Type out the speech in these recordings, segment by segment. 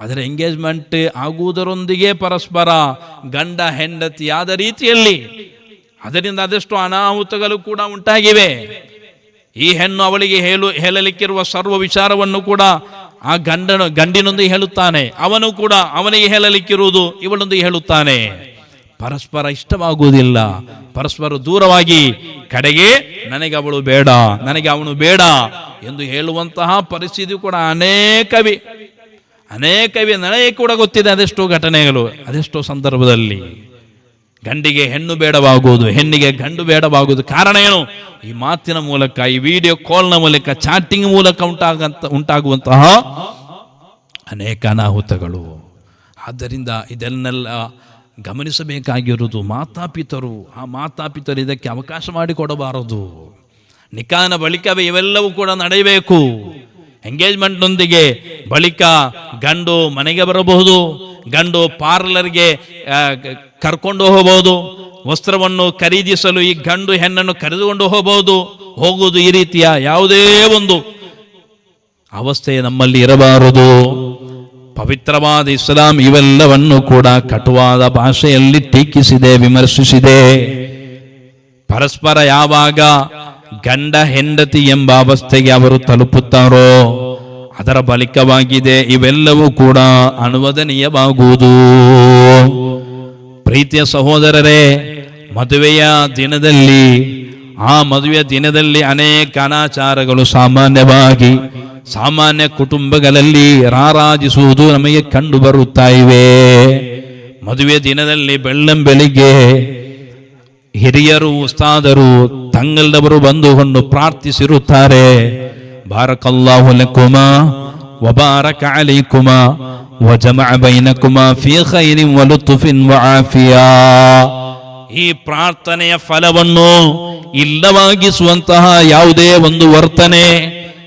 ಅದರ ಎಂಗೇಜ್ಮೆಂಟ್ ಆಗುವುದರೊಂದಿಗೆ ಪರಸ್ಪರ ಗಂಡ ಹೆಂಡತಿಯಾದ ರೀತಿಯಲ್ಲಿ ಅದರಿಂದ ಅದೆಷ್ಟು ಅನಾಹುತಗಳು ಕೂಡ ಉಂಟಾಗಿವೆ. ಈ ಹೆಣ್ಣು ಅವಳಿಗೆ ಹೇಳು, ಹೇಳಲಿಕ್ಕಿರುವ ಸರ್ವ ವಿಚಾರವನ್ನು ಕೂಡ ಆ ಗಂಡನ ಗಂಡಿನೊಂದಿಗೆ ಹೇಳುತ್ತಾನೆ. ಅವನು ಕೂಡ ಅವನಿಗೆ ಹೇಳಲಿಕ್ಕಿರುವುದು ಇವಳೊಂದಿಗೆ ಹೇಳುತ್ತಾನೆ. ಪರಸ್ಪರ ಇಷ್ಟವಾಗುವುದಿಲ್ಲ. ಪರಸ್ಪರ ದೂರವಾಗಿ ಕಡೆಗೆ ನನಗೆ ಅವಳು ಬೇಡ, ನನಗೆ ಅವನು ಬೇಡ ಎಂದು ಹೇಳುವಂತಹ ಪರಿಸ್ಥಿತಿ ಕೂಡ ಅನೇಕವಿ. ಅನೇಕವಿ ನನಗೆ ಕೂಡ ಗೊತ್ತಿದೆ ಅದೆಷ್ಟೋ ಘಟನೆಗಳು, ಅದೆಷ್ಟೋ ಸಂದರ್ಭದಲ್ಲಿ. ಗಂಡಿಗೆ ಹೆಣ್ಣು ಬೇಡವಾಗುವುದು, ಹೆಣ್ಣಿಗೆ ಗಂಡು ಬೇಡವಾಗುವುದು ಕಾರಣ ಏನು? ಈ ಮಾತಿನ ಮೂಲಕ, ಈ ವಿಡಿಯೋ ಕಾಲ್ನ ಮೂಲಕ ಚಾಟಿಂಗ್ ಮೂಲಕ ಉಂಟಾಗಂತ, ಉಂಟಾಗುವಂತಹ ಅನೇಕ ಅನಾಹುತಗಳು. ಆದ್ದರಿಂದ ಇದನ್ನೆಲ್ಲ ಗಮನಿಸಬೇಕಾಗಿರುವುದು ಮಾತಾಪಿತರು. ಆ ಮಾತಾಪಿತರು ಇದಕ್ಕೆ ಅವಕಾಶ ಮಾಡಿಕೊಡಬಾರದು. ನಿಕಾನ ಬಳಿಕವೇ ಇವೆಲ್ಲವೂ ಕೂಡ ನಡೆಯಬೇಕು. ಎಂಗೇಜ್ಮೆಂಟ್ನೊಂದಿಗೆ ಬಳಿಕ ಗಂಡು ಮನೆಗೆ ಬರಬಹುದು, ಗಂಡು ಪಾರ್ಲರ್ಗೆ ಕರ್ಕೊಂಡು ಹೋಗಬಹುದು, ವಸ್ತ್ರವನ್ನು ಖರೀದಿಸಲು ಈ ಗಂಡು ಹೆಣ್ಣನ್ನು ಕರೆದುಕೊಂಡು ಹೋಗಬಹುದು. ಹೋಗುವುದು ಈ ರೀತಿಯ ಯಾವುದೇ ಒಂದು ಅವಸ್ಥೆ ನಮ್ಮಲ್ಲಿ ಇರಬಾರದು. ಪವಿತ್ರವಾದ ಇಸ್ಲಾಂ ಇವೆಲ್ಲವನ್ನು ಕೂಡ ಕಟುವಾದ ಭಾಷೆಯಲ್ಲಿ ಟೀಕಿಸಿದೆ, ವಿಮರ್ಶಿಸಿದೆ. ಪರಸ್ಪರ ಯಾವಾಗ ಗಂಡ ಹೆಂಡತಿ ಎಂಬ ಅವಸ್ಥೆಗೆ ಅವರು ತಲುಪುತ್ತಾರೋ? ಅದರ ಬಳಿಕವಾಗಿದೆ ಇವೆಲ್ಲವೂ ಕೂಡ ಅನುವದನೀಯವಾಗುವುದು. ಪ್ರೀತಿಯ ಸಹೋದರರೇ, ಮದುವೆಯ ದಿನದಲ್ಲಿ, ಆ ಮದುವೆಯ ದಿನದಲ್ಲಿ ಅನೇಕ ಅನಾಚಾರಗಳು ಸಾಮಾನ್ಯವಾಗಿ ಸಾಮಾನ್ಯ ಕುಟುಂಬಗಳಲ್ಲಿ ರಾರಾಜಿಸುವುದು ನಮಗೆ ಕಂಡು ಬರುತ್ತಾ ಇವೆ. ಮದುವೆ ದಿನದಲ್ಲಿ ಬೆಳ್ಳಂ ಬೆಳಿಗ್ಗೆ ಹಿರಿಯರು ಉಸ್ತಾದರು ತಂಗಲ್ದವರು ಬಂದುಕೊಂಡು ಪ್ರಾರ್ಥಿಸಿರುತ್ತಾರೆ. ಈ ಪ್ರಾರ್ಥನೆಯ ಫಲವನ್ನು ಇಲ್ಲವಾಗಿಸುವಂತಹ ಯಾವುದೇ ಒಂದು ವರ್ತನೆ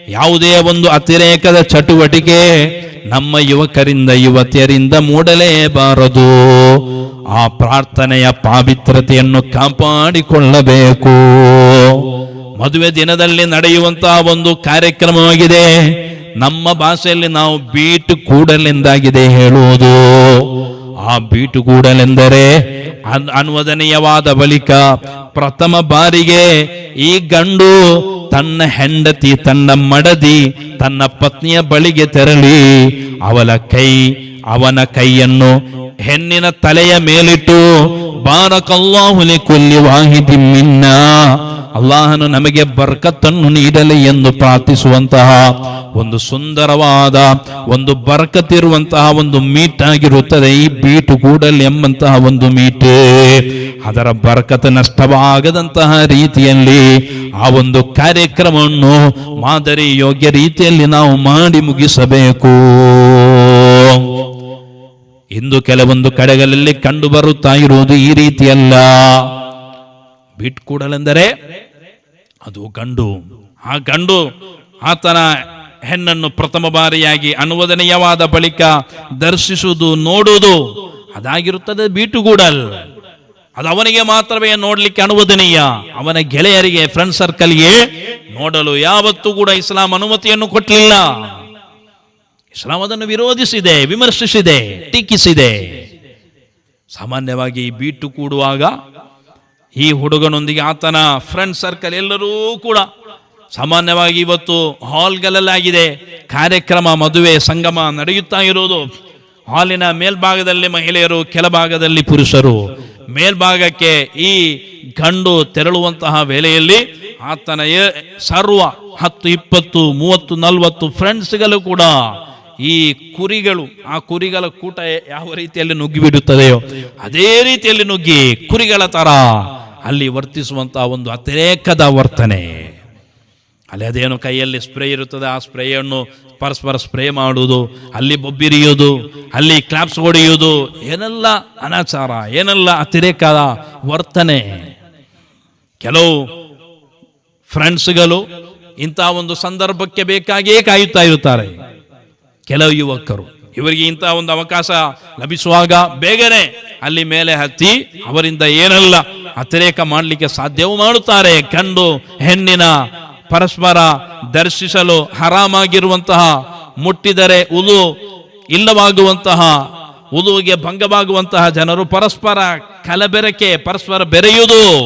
ಯಾವುದೇ ಒಂದು ಅತಿರೇಕದ ಚಟುವಟಿಕೆ ನಮ್ಮ ಯುವಕರಿಂದ, ಯುವತಿಯರಿಂದ ಮೂಡಲೇಬಾರದು. ಆ ಪ್ರಾರ್ಥನೆಯ ಪಾವಿತ್ರತೆಯನ್ನು ಕಾಪಾಡಿಕೊಳ್ಳಬೇಕು. ಮದುವೆ ದಿನದಲ್ಲಿ ನಡೆಯುವಂತಹ ಒಂದು ಕಾರ್ಯಕ್ರಮವಾಗಿದೆ. ನಮ್ಮ ಭಾಷೆಯಲ್ಲಿ ನಾವು ಬೀಟು ಕೂಡಲೆಂದಾಗಿದೆ ಹೇಳುವುದು. ಆ ಬೀಟು ಕೂಡಲೆಂದರೆ ಅನ್- ಅನ್ವದನೀಯವಾದ ಬಳಿಕ ಪ್ರಥಮ ಬಾರಿಗೆ ಈ ಗಂಡು ತನ್ನ ಹೆಂಡತಿ, ತನ್ನ ಮಡದಿ, ತನ್ನ ಪತ್ನಿಯ ಬಳಿಗೆ ತೆರಳಿ ಅವಳ ಕೈ, ಅವನ ಕೈಯನ್ನು ಹೆಣ್ಣಿನ ತಲೆಯ ಮೇಲಿಟ್ಟು ಬಾರಕಲ್ಲಾಹುಲಿ ಕೊಲ್ಲಿ ವಾಹಿದಿ ಮಿನ್ನ. ಅಲ್ಲಾಹನು ನಮಗೆ ಬರ್ಕತ್ತನ್ನು ನೀಡಲಿ ಎಂದು ಪ್ರಾರ್ಥಿಸುವಂತಹ ಒಂದು ಸುಂದರವಾದ, ಒಂದು ಬರ್ಕತ್ತಿರುವಂತಹ ಒಂದು ಮೀಟ್ ಆಗಿರುತ್ತದೆ. ಈ ಬೀಟು ಕೂಡಲ್ ಎಂಬಂತಹ ಒಂದು ಮೀಟೆ. ಅದರ ಬರ್ಕತ್ ನಷ್ಟವಾಗದಂತಹ ರೀತಿಯಲ್ಲಿ ಆ ಒಂದು ಕಾರ್ಯಕ್ರಮವನ್ನು ಮಾದರಿ ಯೋಗ್ಯ ರೀತಿಯಲ್ಲಿ ನಾವು ಮಾಡಿ ಮುಗಿಸಬೇಕು. ಇಂದು ಕೆಲವೊಂದು ಕಡೆಗಳಲ್ಲಿ ಕಂಡು ಬರುತ್ತಾ ಇರುವುದು ಈ ರೀತಿಯಲ್ಲ. ಬಿಟ್ಕೂಡಲೆಂದರೆ ಅದು ಗಂಡು. ಆ ಗಂಡು ಆತನ ಹೆಣ್ಣನ್ನು ಪ್ರಥಮ ಬಾರಿಯಾಗಿ ಅನುವದನೀಯವಾದ ಬಳಿಕ ದರ್ಶಿಸುವುದು, ನೋಡುವುದು, ಅದಾಗಿರುತ್ತದೆ ಬೀಟುಗೂಡಲ್. ಅದು ಅವನಿಗೆ ಮಾತ್ರವೇ ನೋಡಲಿಕ್ಕೆ ಅನುವದನೀಯ. ಅವನ ಗೆಳೆಯರಿಗೆ ಫ್ರೆಂಡ್ ಸರ್ಕಲ್ಗೆ ನೋಡಲು ಯಾವತ್ತೂ ಕೂಡ ಇಸ್ಲಾಂ ಅನುಮತಿಯನ್ನು ಕೊಟ್ಟಲಿಲ್ಲ ಇಸ್ಲಾಂ ಅದನ್ನು ವಿರೋಧಿಸಿದೆ, ವಿಮರ್ಶಿಸಿದೆ, ಟೀಕಿಸಿದೆ. ಸಾಮಾನ್ಯವಾಗಿ ಬೀಟು ಕೂಡುವಾಗ ಈ ಹುಡುಗನೊಂದಿಗೆ ಆತನ ಫ್ರೆಂಡ್ ಸರ್ಕಲ್ ಎಲ್ಲರೂ ಕೂಡ ಸಾಮಾನ್ಯವಾಗಿ ಇವತ್ತು ಹಾಲ್ಗಳಲ್ಲಾಗಿದೆ ಕಾರ್ಯಕ್ರಮ, ಮದುವೆ, ಸಂಗಮ ನಡೆಯುತ್ತಾ ಇರೋದು. ಹಾಲಿನ ಮೇಲ್ಭಾಗದಲ್ಲಿ ಮಹಿಳೆಯರು ಕೆಳಭಾಗದಲ್ಲಿ ಪುರುಷರು. ಮೇಲ್ಭಾಗಕ್ಕೆ ಈ ಗಂಡು ತೆರಳುವಂತಹ ವೇಳೆಯಲ್ಲಿ ಆತನ ಸರ್ವ ಹತ್ತು, ಇಪ್ಪತ್ತು, ಮೂವತ್ತು, ನಲ್ವತ್ತು ಫ್ರೆಂಡ್ಸ್ಗಳು ಕೂಡ ಈ ಕುರಿಗಳು, ಆ ಕುರಿಗಳ ಕೂಟ ಯಾವ ರೀತಿಯಲ್ಲಿ ನುಗ್ಗಿಬಿಡುತ್ತದೆಯೋ, ಅದೇ ರೀತಿಯಲ್ಲಿ ನುಗ್ಗಿ ಕುರಿಗಳ ತರ ಅಲ್ಲಿ ವರ್ತಿಸುವಂಥ ಒಂದು ಅತಿರೇಕದ ವರ್ತನೆ. ಅಲ್ಲಿ ಅದೇನು ಕೈಯಲ್ಲಿ ಸ್ಪ್ರೇ ಇರುತ್ತದೆ, ಆ ಸ್ಪ್ರೇಯನ್ನು ಪರಸ್ಪರ ಸ್ಪ್ರೇ ಮಾಡುವುದು, ಅಲ್ಲಿ ಬೊಬ್ಬಿರಿಯುವುದು, ಅಲ್ಲಿ ಕ್ಲಾಪ್ಸ್ ಹೊಡೆಯುವುದು, ಏನೆಲ್ಲ ಅನಾಚಾರ, ಏನೆಲ್ಲ ಅತಿರೇಕದ ವರ್ತನೆ. ಕೆಲವು ಫ್ರೆಂಡ್ಸ್ಗಳು ಇಂಥ ಒಂದು ಸಂದರ್ಭಕ್ಕೆ ಬೇಕಾಗಿಯೇ ಕಾಯುತ್ತಾ ಇರುತ್ತಾರೆ. ಕೆಲವು ಯುವಕರು, ಇವರಿಗೆ ಇಂಥ ಒಂದು ಅವಕಾಶ ಲಭಿಸುವಾಗ ಬೇಗನೆ ಅಲ್ಲಿ ಮೇಲೆ ಹತ್ತಿ ಅವರಿಂದ ಏನೆಲ್ಲ ಅತಿರೇಕ ಮಾಡಲಿಕ್ಕೆ ಸಾಧ್ಯವೂ ಮಾಡುತ್ತಾರೆ. ಕಂಡು ಹೆಣ್ಣಿನ ಪರಸ್ಪರ ದರ್ಶಿಸಲು ಹರಾಮಾಗಿರುವಂತಹ, ಮುಟ್ಟಿದರೆ ಉಲು ಇಲ್ಲವಾಗುವಂತಹ ಉದುವಿಗೆ ಭಂಗವಾಗುವಂತಹ ಜನರು ಪರಸ್ಪರ ಕಲಬೆರಕೆ, ಪರಸ್ಪರ ಬೆರೆಯುವುದು.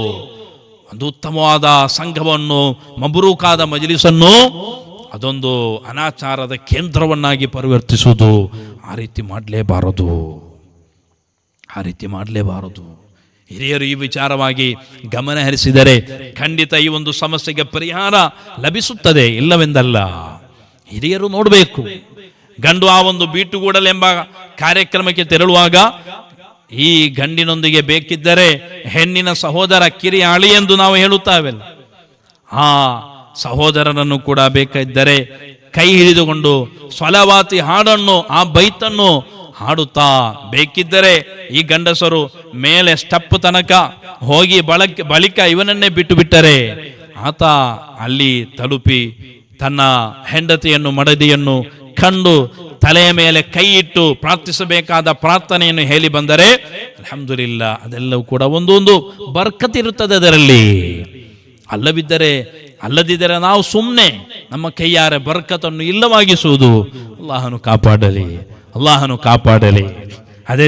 ಒಂದು ಉತ್ತಮವಾದ ಸಂಘವನ್ನು, ಮಬರೂಕಾದ ಮಜಲಿಸನ್ನು ಅದೊಂದು ಅನಾಚಾರದ ಕೇಂದ್ರವನ್ನಾಗಿ ಪರಿವರ್ತಿಸುವುದು. ಆ ರೀತಿ ಮಾಡಲೇಬಾರದು. ಆ ರೀತಿ ಮಾಡಲೇಬಾರದು. ಹಿರಿಯರು ಈ ವಿಚಾರವಾಗಿ ಗಮನ ಹರಿಸಿದರೆ ಖಂಡಿತ ಈ ಒಂದು ಸಮಸ್ಯೆಗೆ ಪರಿಹಾರ ಲಭಿಸುತ್ತದೆ, ಇಲ್ಲವೆಂದಲ್ಲ? ಹಿರಿಯರು ನೋಡಬೇಕು. ಗಂಡು ಆ ಒಂದು ಬೀಟುಗೂಡಲೆಂಬ ಕಾರ್ಯಕ್ರಮಕ್ಕೆ ತೆರಳುವಾಗ ಈ ಗಂಡಿನೊಂದಿಗೆ ಬೇಕಿದ್ದರೆ ಹೆಣ್ಣಿನ ಸಹೋದರ ಕಿರಿಯ ಅಳಿ ಎಂದು ನಾವು ಹೇಳುತ್ತಾವೆಲ್ಲ. ಆ ಸಹೋದರನನ್ನು ಕೂಡ ಬೇಕಿದ್ದರೆ ಕೈ ಹಿಡಿದುಕೊಂಡು ಸ್ವಲವಾತಿ ಹಾಡನ್ನು, ಆ ಬೈತನ್ನು ಹಾಡುತ್ತಾ ಬೇಕಿದ್ದರೆ ಈ ಗಂಡಸರು ಮೇಲೆ ಸ್ಟೆಪ್ ತನಕ ಹೋಗಿ ಬಳಕ ಬಳಿಕ ಇವನನ್ನೇ ಬಿಟ್ಟು ಬಿಟ್ಟರೆ ಆತ ಅಲ್ಲಿ ತಲುಪಿ ತನ್ನ ಹೆಂಡತಿಯನ್ನು, ಮಡದಿಯನ್ನು ಕಂಡು ತಲೆಯ ಮೇಲೆ ಕೈ ಇಟ್ಟು ಪ್ರಾರ್ಥಿಸಬೇಕಾದ ಪ್ರಾರ್ಥನೆಯನ್ನು ಹೇಳಿ ಬಂದರೆ, ಅಲ್ಹಮ್ದುಲಿಲ್ಲ, ಅದೆಲ್ಲವೂ ಕೂಡ ಒಂದೊಂದು ಬರ್ಕತಿರುತ್ತದೆ ಅದರಲ್ಲಿ. ಅಲ್ಲವಿದ್ದರೆ ಅಲ್ಲದಿದ್ದರೆ ನಾವು ಸುಮ್ಮನೆ ನಮ್ಮ ಕೈಯಾರೆ ಬರ್ಕತನ್ನು ಇಲ್ಲವಾಗಿಸುವುದು. ಅಲ್ಲಾಹನು ಕಾಪಾಡಲಿ ಅಲ್ಲಾಹನು ಕಾಪಾಡಲಿ. ಅದೇ